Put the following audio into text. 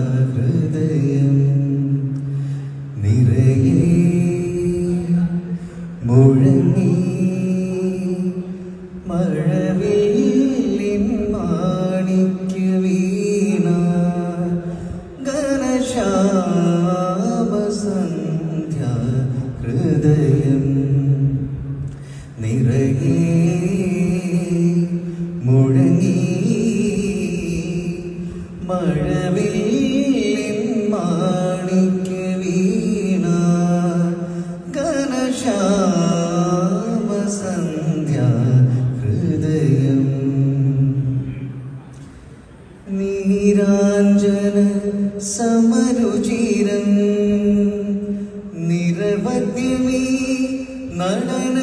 ഘനശ്യാമസന്ധ്യാഹൃദയം നിറയെ മുഴങ്ങി മഴവില്ലിൻ മാണിക്ക് വീണ ഘനശ്യാമസന്ധ്യാഹൃദയം നിറയെ മയങ്ങി മഴവില്ലിൻ മാണിക്ക നീരാഞ്ജന സമരുചിരം നിരവധ്യമീ നടന